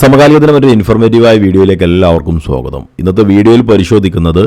സമകാലികതരം ഒരു ഇൻഫോർമേറ്റീവായ വീഡിയോയിലേക്ക് എല്ലാവർക്കും സ്വാഗതം. ഇന്നത്തെ വീഡിയോയിൽ പരിശോധിക്കുന്നത്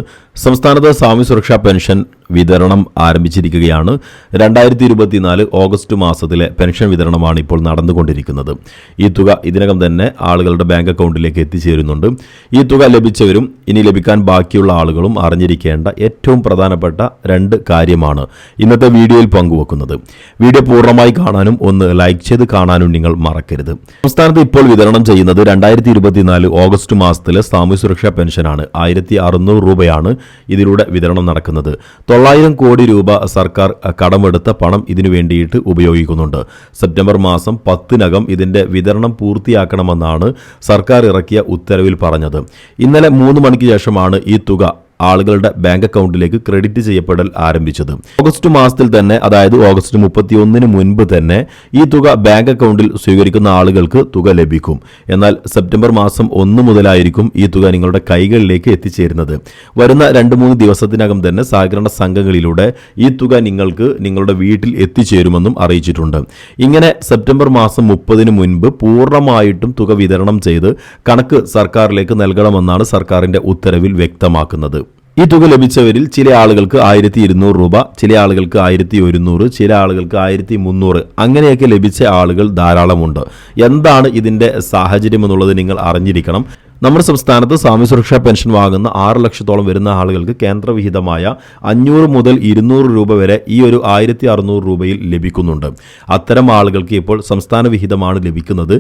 സംസ്ഥാനത്ത് സാമ്യ സുരക്ഷാ പെൻഷൻ വിതരണം ആരംഭിച്ചിരിക്കുകയാണ്. രണ്ടായിരത്തി ഇരുപത്തിനാല് ഓഗസ്റ്റ് മാസത്തിലെ പെൻഷൻ വിതരണമാണ് ഇപ്പോൾ നടന്നുകൊണ്ടിരിക്കുന്നത്. ഈ തുക ഇതിനകം തന്നെ ആളുകളുടെ ബാങ്ക് അക്കൗണ്ടിലേക്ക് എത്തിച്ചേരുന്നുണ്ട്. ഈ തുക ലഭിച്ചവരും ഇനി ലഭിക്കാൻ ബാക്കിയുള്ള ആളുകളും അറിഞ്ഞിരിക്കേണ്ട ഏറ്റവും പ്രധാനപ്പെട്ട രണ്ട് കാര്യമാണ് ഇന്നത്തെ വീഡിയോയിൽ പങ്കുവെക്കുന്നത്. വീഡിയോ പൂർണമായി കാണാനും ഒന്ന് ലൈക്ക് ചെയ്ത് കാണാനും നിങ്ങൾ മറക്കരുത്. സംസ്ഥാനത്ത് ഇപ്പോൾ വിതരണം ചെയ്യുന്നത് രണ്ടായിരത്തി ഇരുപത്തിനാല് ഓഗസ്റ്റ് മാസത്തിലെ സാമൂഹ്യ സുരക്ഷാ പെൻഷനാണ്. ആയിരത്തി അറുന്നൂറ് രൂപയാണ് ഇതിലൂടെ വിതരണം നടക്കുന്നത്. തൊള്ളായിരം കോടി രൂപ സർക്കാർ കടമെടുത്ത പണം ഇതിനു വേണ്ടിയിട്ട് ഉപയോഗിക്കുന്നുണ്ട്. സെപ്റ്റംബർ മാസം പത്തിനകം ഇതിന്റെ വിതരണം പൂർത്തിയാക്കണമെന്നാണ് സർക്കാർ ഇറക്കിയ ഉത്തരവിൽ പറഞ്ഞത്. ഇന്നലെ മൂന്ന് മണിക്ക് ശേഷമാണ് ഈ തുക ആളുകളുടെ ബാങ്ക് അക്കൗണ്ടിലേക്ക് ക്രെഡിറ്റ് ചെയ്യപ്പെടൽ ആരംഭിച്ചത്. ഓഗസ്റ്റ് മാസത്തിൽ തന്നെ അതായത് ഓഗസ്റ്റ് മുപ്പത്തിയൊന്നിന് മുൻപ് തന്നെ ഈ തുക ബാങ്ക് അക്കൗണ്ടിൽ സ്വീകരിക്കുന്ന ആളുകൾക്ക് തുക ലഭിക്കും. എന്നാൽ സെപ്റ്റംബർ മാസം ഒന്ന് മുതലായിരിക്കും ഈ തുക നിങ്ങളുടെ കൈകളിലേക്ക് എത്തിച്ചേരുന്നത്. വരുന്ന രണ്ട് മൂന്ന് ദിവസത്തിനകം തന്നെ സഹകരണ സംഘങ്ങളിലൂടെ ഈ തുക നിങ്ങൾക്ക് നിങ്ങളുടെ വീട്ടിൽ എത്തിച്ചേരുമെന്നും അറിയിച്ചിട്ടുണ്ട്. ഇങ്ങനെ സെപ്റ്റംബർ മാസം മുപ്പതിന് മുൻപ് പൂർണമായിട്ടും തുക വിതരണം ചെയ്ത് കണക്ക് സർക്കാരിലേക്ക് നൽകണമെന്നാണ് സർക്കാരിന്റെ ഉത്തരവിൽ വ്യക്തമാക്കുന്നത്. ഈ തുക ലഭിച്ചവരിൽ ചില ആളുകൾക്ക് ആയിരത്തി ഇരുന്നൂറ് രൂപ ചില ആളുകൾക്ക് ആയിരത്തി ഒരുന്നൂറ് ചില ആളുകൾക്ക് ആയിരത്തി മുന്നൂറ് അങ്ങനെയൊക്കെ ലഭിച്ച ആളുകൾ ധാരാളമുണ്ട്. എന്താണ് ഇതിന്റെ സാഹചര്യം എന്നുള്ളത് നിങ്ങൾ അറിഞ്ഞിരിക്കണം. നമ്മുടെ സംസ്ഥാനത്ത് സ്വാമി സുരക്ഷാ പെൻഷൻ വാങ്ങുന്ന ആറ് ലക്ഷത്തോളം വരുന്ന ആളുകൾക്ക് കേന്ദ്രവിഹിതമായ അഞ്ഞൂറ് മുതൽ ഇരുന്നൂറ് രൂപ വരെ ഈ ഒരു ആയിരത്തി അറുന്നൂറ് രൂപയിൽ ലഭിക്കുന്നുണ്ട്. അത്തരം ആളുകൾക്ക് ഇപ്പോൾ സംസ്ഥാന വിഹിതമാണ് ലഭിക്കുന്നത്.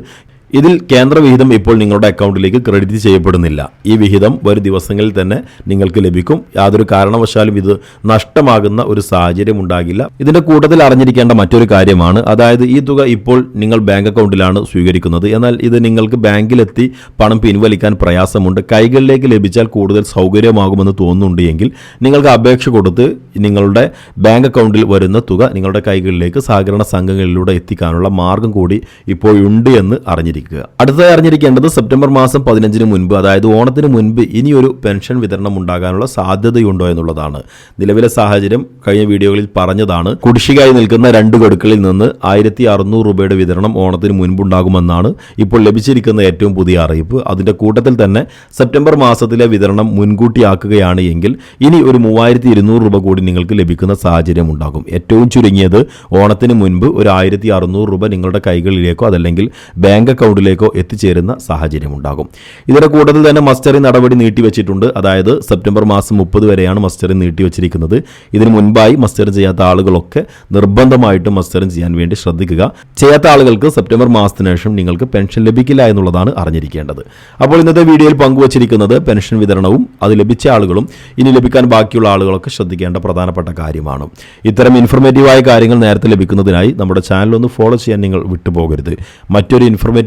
ഇതിൽ കേന്ദ്ര വിഹിതം ഇപ്പോൾ നിങ്ങളുടെ അക്കൗണ്ടിലേക്ക് ക്രെഡിറ്റ് ചെയ്യപ്പെടുന്നില്ല. ഈ വിഹിതം വരും ദിവസങ്ങളിൽ തന്നെ നിങ്ങൾക്ക് ലഭിക്കും. യാതൊരു കാരണവശാലും ഇത് നഷ്ടമാകുന്ന ഒരു സാഹചര്യം ഉണ്ടാകില്ല. ഇതിന്റെ കൂട്ടത്തിൽ അറിഞ്ഞിരിക്കേണ്ട മറ്റൊരു കാര്യമാണ് അതായത് ഈ തുക ഇപ്പോൾ നിങ്ങൾ ബാങ്ക് അക്കൗണ്ടിലാണ് സ്വീകരിക്കുന്നത്. എന്നാൽ ഇത് നിങ്ങൾക്ക് ബാങ്കിലെത്തി പണം പിൻവലിക്കാൻ പ്രയാസമുണ്ട്. കൈകളിലേക്ക് ലഭിച്ചാൽ കൂടുതൽ സൗകര്യമാകുമെന്ന് തോന്നുന്നുണ്ട് എങ്കിൽ നിങ്ങൾക്ക് അപേക്ഷ കൊടുത്ത് നിങ്ങളുടെ ബാങ്ക് അക്കൗണ്ടിൽ വരുന്ന തുക നിങ്ങളുടെ കൈകളിലേക്ക് സഹകരണ സംഘങ്ങളിലൂടെ എത്തിക്കാനുള്ള മാർഗം കൂടി ഇപ്പോഴുണ്ട് എന്ന് അറിഞ്ഞിരിക്കുക. അടുത്തതായി അറിഞ്ഞിരിക്കേണ്ടത് സെപ്റ്റംബർ മാസം പതിനഞ്ചിന് മുൻപ് അതായത് ഓണത്തിന് മുൻപ് ഇനിയൊരു പെൻഷൻ വിതരണം ഉണ്ടാകാനുള്ള സാധ്യതയുണ്ടോ എന്നുള്ളതാണ്. നിലവിലെ സാഹചര്യം കഴിഞ്ഞ വീഡിയോകളിൽ പറഞ്ഞതാണ്. കുടിശ്ശികയായി നിൽക്കുന്ന രണ്ട് ഗഡുക്കളിൽ നിന്ന് ആയിരത്തി അറുന്നൂറ് രൂപയുടെ വിതരണം ഓണത്തിന് മുൻപുണ്ടാകുമെന്നാണ് ഇപ്പോൾ ലഭിച്ചിരിക്കുന്ന ഏറ്റവും പുതിയ അറിയിപ്പ്. അതിന്റെ കൂട്ടത്തിൽ തന്നെ സെപ്റ്റംബർ മാസത്തിലെ വിതരണം മുൻകൂട്ടിയാക്കുകയാണ് എങ്കിൽ ഇനി ഒരു മൂവായിരത്തി ഇരുന്നൂറ് രൂപ കൂടി നിങ്ങൾക്ക് ലഭിക്കുന്ന സാഹചര്യം ഉണ്ടാകും. ഏറ്റവും ചുരുങ്ങിയത് ഓണത്തിന് മുൻപ് ഒരു ആയിരത്തി അറുന്നൂറ് രൂപ നിങ്ങളുടെ കൈകളിലേക്കോ അതല്ലെങ്കിൽ ബാങ്ക് അക്കൗണ്ടിലേക്കോ എത്തിച്ചേരുന്ന സാഹചര്യം ഉണ്ടാകും ഇതിന്റെ കൂട്ടത്തിൽ തന്നെ മസ്റ്ററി നടപടി നീട്ടിവെച്ചിട്ടുണ്ട്. അതായത് സെപ്റ്റംബർ മാസം മുപ്പത് വരെയാണ് മസ്റ്ററി നീട്ടിവെച്ചിരിക്കുന്നത്. ഇതിനു മുൻപായി മസ്റ്റർ ചെയ്യാത്ത ആളുകളൊക്കെ നിർബന്ധമായിട്ടും മസ്റ്ററിംഗ് ചെയ്യാൻ വേണ്ടി ശ്രദ്ധിക്കുക. ചെയ്യാത്ത ആളുകൾക്ക് സെപ്റ്റംബർ മാസത്തിന് ശേഷം നിങ്ങൾക്ക് പെൻഷൻ ലഭിക്കില്ല എന്നുള്ളതാണ് അറിഞ്ഞിരിക്കേണ്ടത്. അപ്പോൾ ഇന്നത്തെ വീഡിയോയിൽ പങ്കുവച്ചിരിക്കുന്നത് പെൻഷൻ വിതരണവും അത് ലഭിച്ച ആളുകളും ഇനി ലഭിക്കാൻ ബാക്കിയുള്ള ആളുകളൊക്കെ ശ്രദ്ധിക്കേണ്ട പ്രധാനപ്പെട്ട കാര്യമാണ്. ഇത്തരം ഇൻഫർമേറ്റീവായ കാര്യങ്ങൾ നേരത്തെ ലഭിക്കുന്നതിനായി നമ്മുടെ ചാനൽ ഒന്ന് ഫോളോ ചെയ്യാൻ നിങ്ങൾ വിട്ടുപോകരുത്. മറ്റൊരു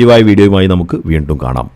ഇൻഫർമേറ്റീവായ വീഡിയോയുമായി നമുക്ക് വീണ്ടും കാണാം